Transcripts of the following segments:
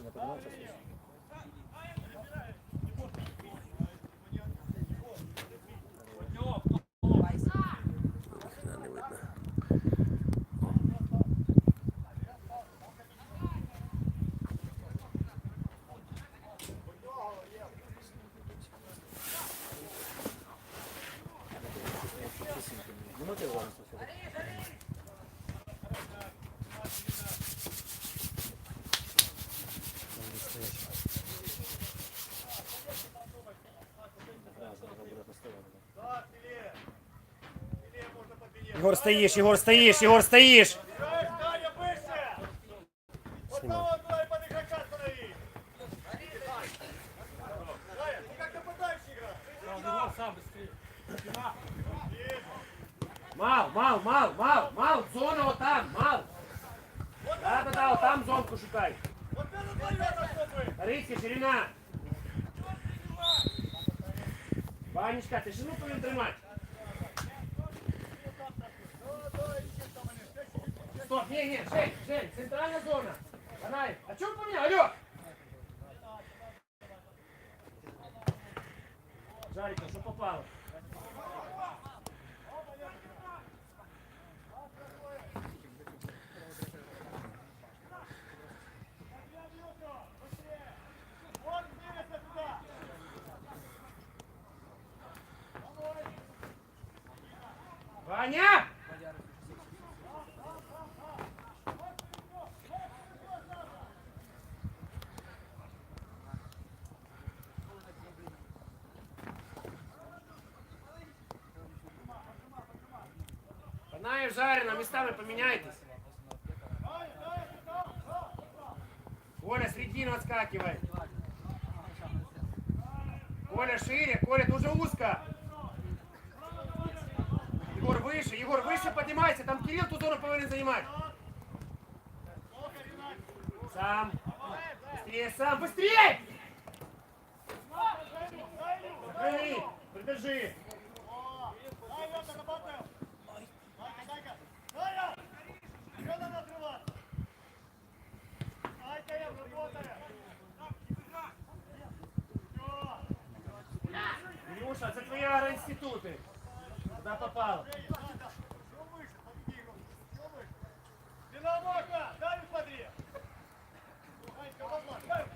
выше, не поднимайся выше. Ніхрена не видно. Минуты его не слушали. Егор, стоишь, Егор, стоишь, Егор, стоишь. Таня, выше! Вот того давай под игрока станови! Таня, ты как нападающий играть? Мал, мал, мал, мал, мал, зона вот там, мал. Да, да, да, вот там зонку шукай. Рыська, ширина. Ванечка, ти шину повинен тримати. Стоп, не, не, Жень, Жень, центральная зона. Давай. А чё по мне? Алло! Жарик, что попало? Ваня! Жарено, местами поменяйтесь. Коля, средину отскакивай. Коля, шире. Коля, ты уже узко. Егор, выше, Егор, выше поднимайся. Там Кирилл ту зону повинен занимать. Сам. Быстрее, сам, быстрее! Закрыли, придержи. Дай, Илюша, це твої агроінститути. Куда попал? Что выше? Подвиги его. Что выше? Динамока! Дай смотри! Дай-ка, возможно!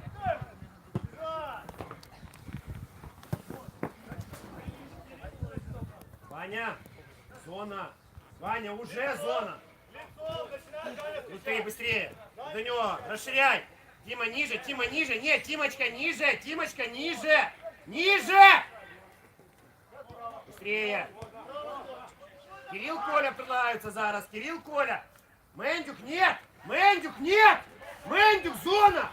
Ваня, зона. Ваня, уже зона. Начинай, Таня, Быстрее, быстрее. До него, расширяй. Тима ниже, Тима ниже. Нет, Тимочка ниже, Тимочка ниже. Ниже! Быстрее. Кирилл Коля предлагаются зараз. Кирилл Коля. Мендюк нет! Мендюк нет! Мендюк зона!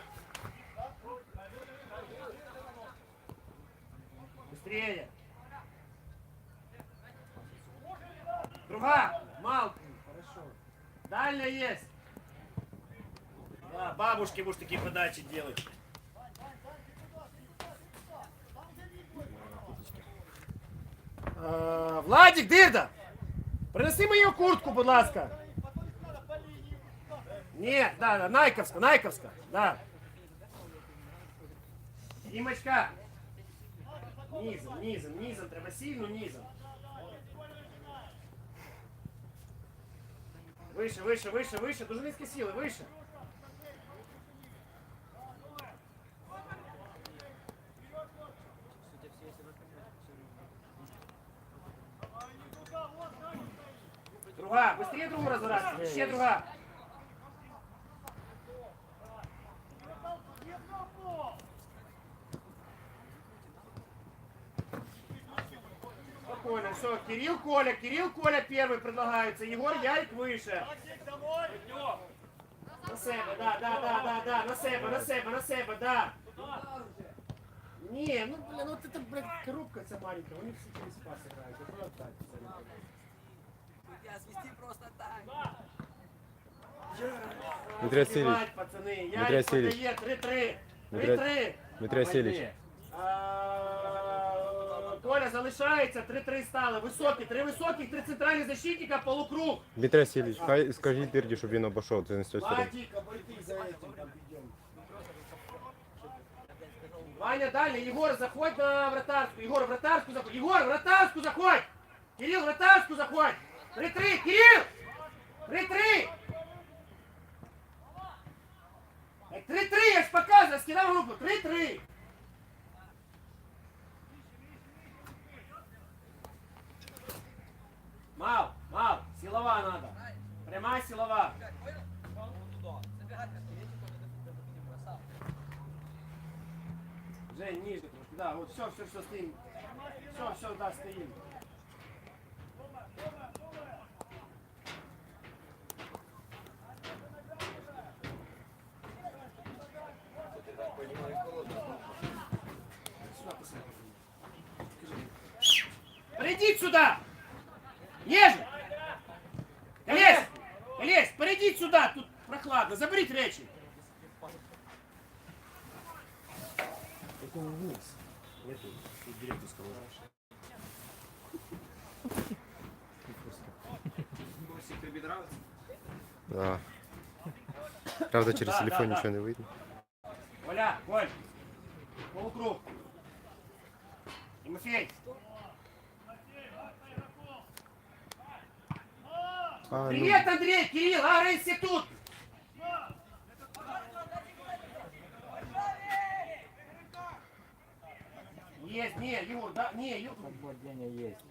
Быстрее. Друга. Мал. Хорошо. Дальняя есть. Да, бабушки будешь такие подачи делать. Е, Владик, Дирда! Принеси мою куртку, будь ласка. Ні, да, да, Найковська, Найковська, да. Дімочка. Низом, низом, низом, треба сильно низом. Выше, выше, выше, выше, дуже низкие силы, выше. Друга, быстрее другу разворачивай, еще друга. Все, Кирилл, Коля, Кирилл, Коля первый предлагается, Егор, Ярик выше. На себе, да, да, да, да, да, на себе, на себе, на себе, да. Не, ну, блин, вот это, блядь, коробка ця маленькая, у них все через спас играют, это отдать. Я свести просто так. Дмитрий Васильевич, Співать, пацани, Дмитрий Васильевич. подає, 3-3, Дмитрий- 3-3. Дмитрий Васильевич. А, Коля залишається, 3-3 стали. Високі, три високих, три центральні защитника, полукруг. Дмитрий Сіліч, хай скажіть Дирді, щоб він обійшов. Це не з цієї сторони. Вадик, за этим. Ваня далі, Єгор, заходь на вратарську. Єгор, вратарську заходь. Єгор, вратарську заходь. Кирил, вратарську заходь. 3-3, Кирил! 3-3! 3-3, е, я ж показую, скидав руку. 3-3. Все, все, все, стоим. Все, все, да, стоим. Сюда посмотри. Скажи. Приди сюда! Ежик! Колесь! Колесь, приди сюда, тут прохладно, заберіть речі. Какого вниз? Нету директорского. Да. Правда, через Да, телефон да, да. ничего не видно. Коля, Коль, полукруг. Тимофей, А, ну, привет, Андрей, Кирилл, агроинститут. Есть, не, Юр, да, не, Юр. Владение есть.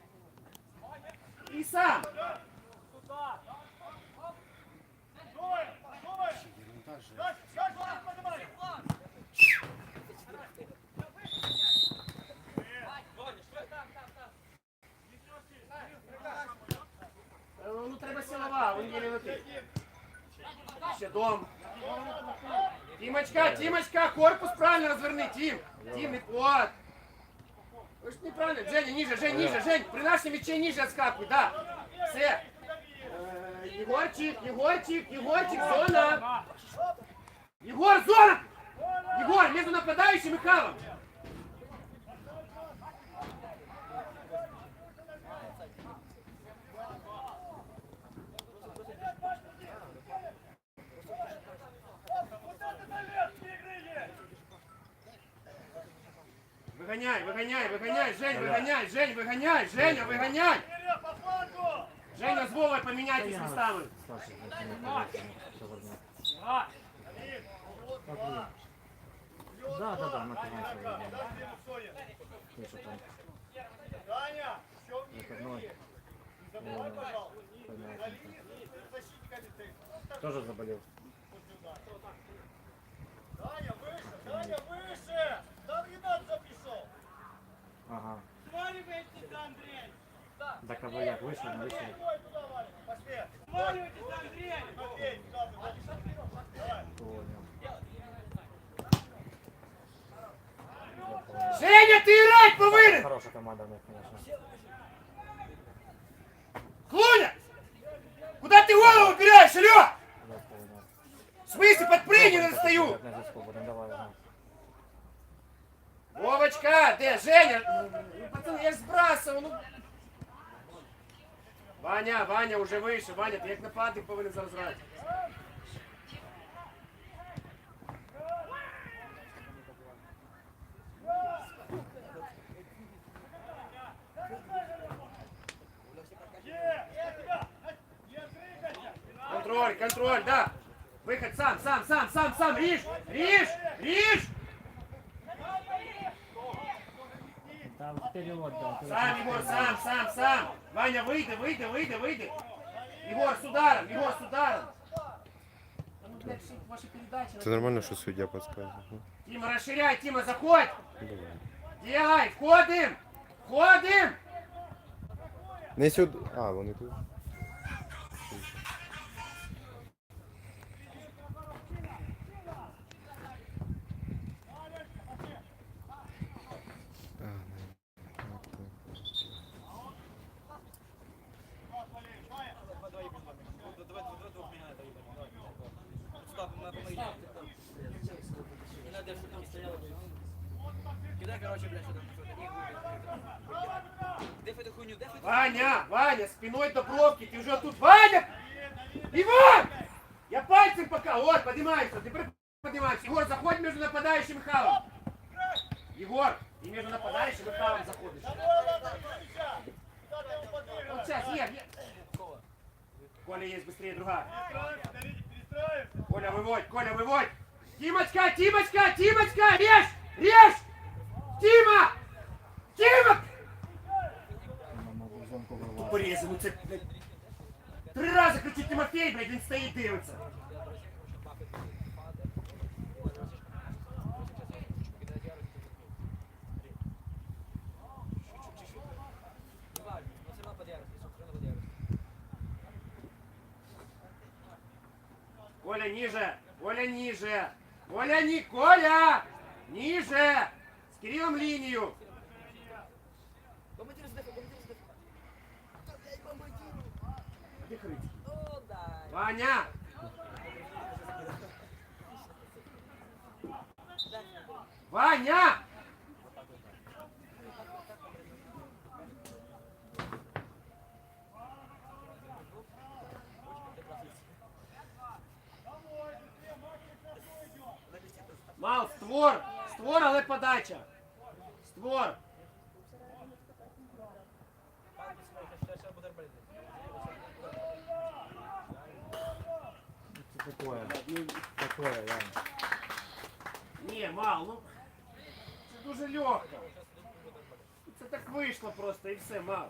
И сам. Стой! Стой! Дальше, дальше, поднимай! Е, Ну, треба силова, він єлі летить. Ще дом. Тимочка, Тимочка, корпус правильно разверни, Тим. Тим, не- вот. Вы ж неправильно. Женя, ниже, Жень, ниже, Жень. При нашем мяче ниже отскакивай, да. Все. Э, Егорчик, Егорчик, Егорчик, зона. Егор, зона! Егор, между нападающим и Калом. Вот это советские игры есть! Выгоняй, выгоняй, выгоняй, Жень, выгоняй, Жень, выгоняй, Женя, выгоняй. Женя с Вовой поменяйтесь местами. Да, да, да, на там? Даня, все не забывай, пожалуйста. Тоже заболел. Даня, выше, Даня, выше! Там Ренат записал. Ага. Сваливайтесь, Андрей! Да кого як вийшли, не вийшли. Туда, запиши. Давай. Понял. Женя, ты играть повинен! Хорошая команда них, конечно. Клуня! Куда ты голову убираешь, алло? Я. В смысле, подпрыгни, не достаю! Будемо, давай. Вовочка, где? Женя? Ну, пацаны, я сбрасывал, ну... Ваня, Ваня, уже выше, Ваня, ти як нападник повинен зараз грати. Контроль, контроль, да. Выход сам, сам, сам, сам, сам, режь, режь, режь. Там вперед, да. Сам, Егор, сам, сам, сам. Ваня, выйди, выйди, выйди, выйди. Егор, с ударом, Егор, с ударом. Да ну, блядь, что ваши передачи? Это нормально, что судья подсказывает. ну, Тима, расширяй, Тима, заходь. Давай. Делай, входим, входим. Не сюди. А, вони тут. Ваня, спиной до бровки, ты уже тут. Ваня! Иван! Я пальцем пока. Вот, поднимаемся, ты поднимаемся. Егор, заходь между нападающим и халом. Егор, ты между нападающим и правым заходишь. Вот сейчас, Ев, Ев. Коля есть быстрее, другая. Коля, выводь, Коля, выводь! Тимочка, Тимочка, Тимочка, режь! Режь! Тима! Тима! Мама в зонку вирвати. Порези, ну це, блядь. Три рази кричить Тимофей, блядь, він стоїть дивиться. Коля, ниже! Коля, ниже! Коля, не... Коля! Ниже! С Кириллом линию! Ваня! Ваня! Мал, створ! Створ, але подача! Створ! Такое. Такое, да. Ні, мал, ну це дуже легко. Це так вийшло просто і все, мал.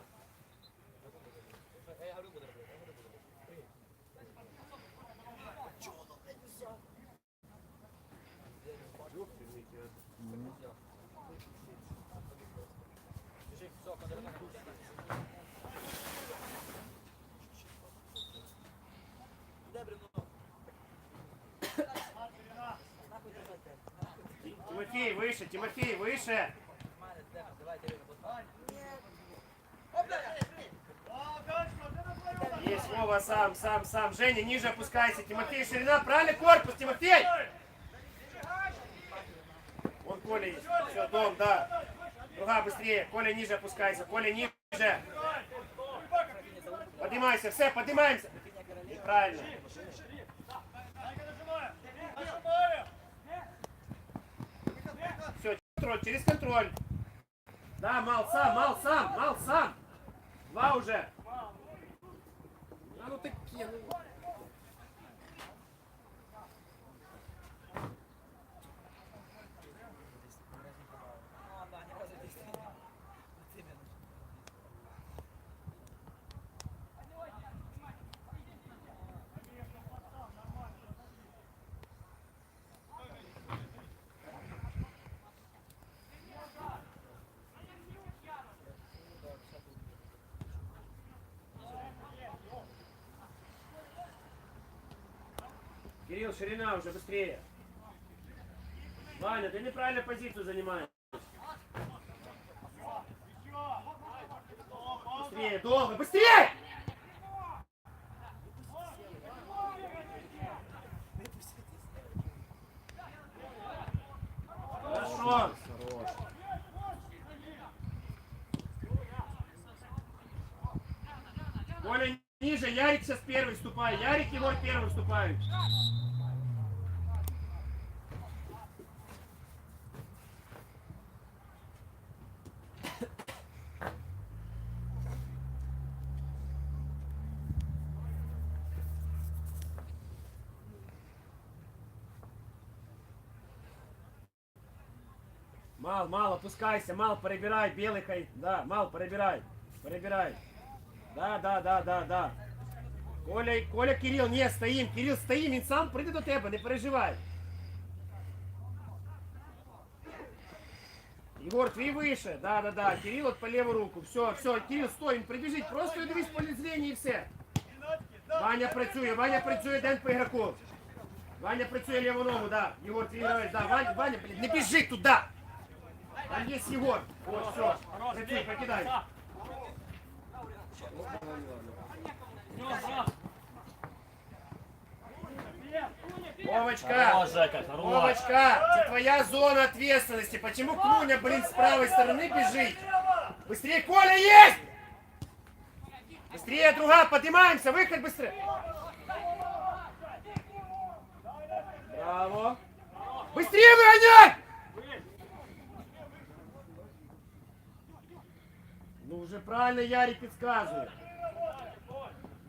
Тимофей, выше, Тимофей, выше! Есть, Вова, сам, сам, сам. Женя, ниже опускайся. Тимофей, ширина, правильно корпус, Тимофей! Вон Коля есть. Все, дом, да. Друга, быстрее. Коля, ниже опускайся. Коля, ниже. Поднимайся, все, поднимаемся. Правильно. Контроль, через контроль. Да, мал сам, мал сам, мал сам. Два уже. А ну такие, ну. Кирилл, ширина уже, быстрее. Ваня, ты неправильно позицию занимаешь. Быстрее, долго, быстрее! Хорошо. Хорош. Коля, ниже, Ярик сейчас первый вступает. Ярик его первый вступает. Мал, мал, опускайся, мал, перебирай, белый хай. Да, мал, перебирай. Перебирай. Да, да, да, да, да. Коля, Коля, Кирил, ні, стоїм, Кирил, стоїм, він сам прийде до тебе, не переживай. Егор, твій вище, да, да, да, Кирил от по леву руку, все, все, Кирил, стой, він прибіжить, просто дивись по зрінні і все. Ваня працює, Ваня працює, один по ігроку. Ваня працює ліву ногу, да. Єгор, твій гравець, да. Ваня, Ваня, блін, не біжи туди. Там є Єгор. От, все. Працюй, покидай. Вовочка, Вовочка, это твоя зона ответственности. Почему Клуня, блин, с правой стороны бежит? Быстрее, Коля, есть! Быстрее, друга, поднимаемся, выход быстрее. Браво. Быстрее выгонять! Ну уже правильно Ярик подсказывает.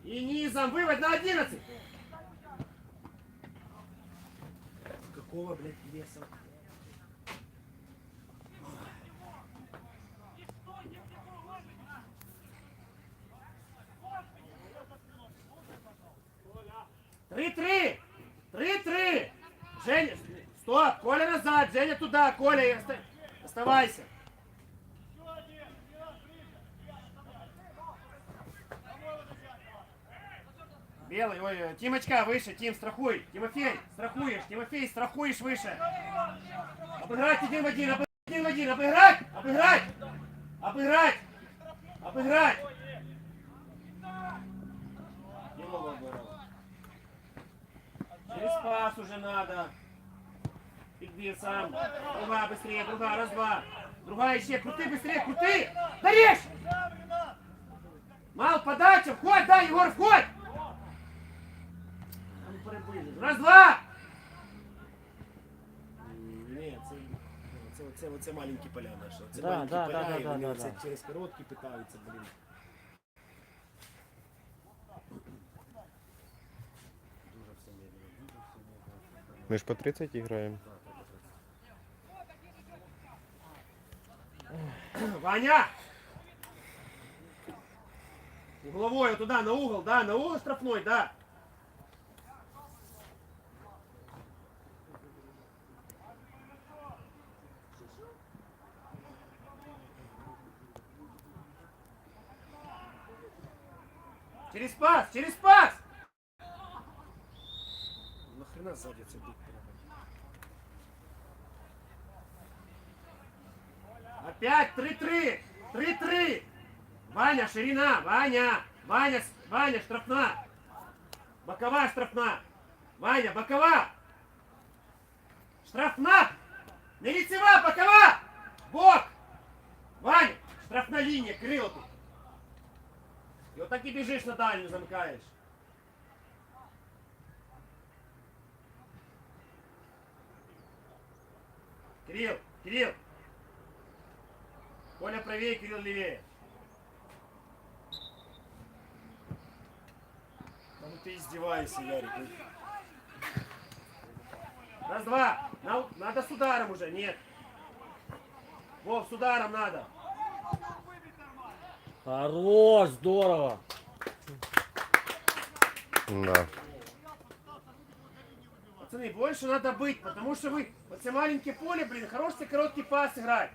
И низом вывод на 11. Какого, блядь, веса? Три-три! Три-три! Женя, стоп! Коля назад! Женя туда! Коля, оставайся! Белый, ой, э, Тимочка, выше, Тим, страхуй. Тимофей, страхуешь, Тимофей, страхуешь выше. Обыграть один в один, обыграть один в один, обыграть, обыграть, обыграть, обыграть. Его обыграл. Через пас уже надо. Игбир сам. Другая быстрее, другая, раз-два. Другая еще, крути быстрее, крути! Да режь! Мал, подача, входь, да, Егор, входь! А ну, перебили. Раз-два! Ні, це, це, це, оце маленькі поля наші. Це Да, маленькі да, поля, да, і да, вони да, оце да. через короткі питаються, блін. Дуже все медленно, дуже все медленно. Ми ж по 30 граємо. Ваня! Угловой, туда, на угол, да, на угол штрафной, да. Через пас, через пас! Нахрена сзади бить Опять 3-3! 3-3! Ваня, ширина! Ваня! Ваня, Ваня, штрафна! Боковая штрафна! Ваня, бокова! Штрафна! Не лицева, бокова! Бок! Ваня, штрафна линия, крыло тут. И вот так и бежишь на дальнюю, замкаешь. Кирилл, Кирилл! Коля правее, Кирилл левее. Да ну ты издеваешься, Ярик. ну. Раз, два. На- надо с ударом уже, нет. Вов, с ударом надо. Хорош, здорово. Да. Пацаны, больше надо быть, потому что вы, вот все маленькие поле, блин, хороший короткий пас играть.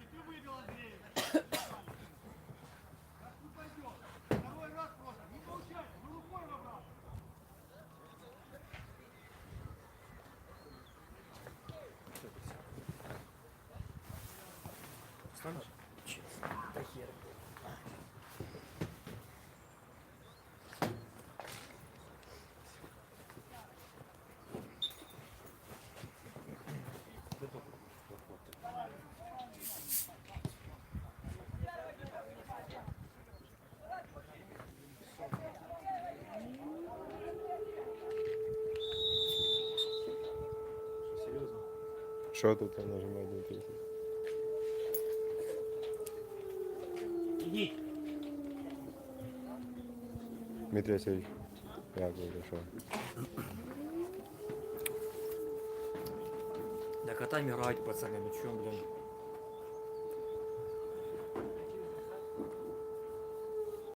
Що тут там нажимає 30? Идите. Дмитрий Васильович. Як ви що? Да котами играть, пацаны, ну чё, блин.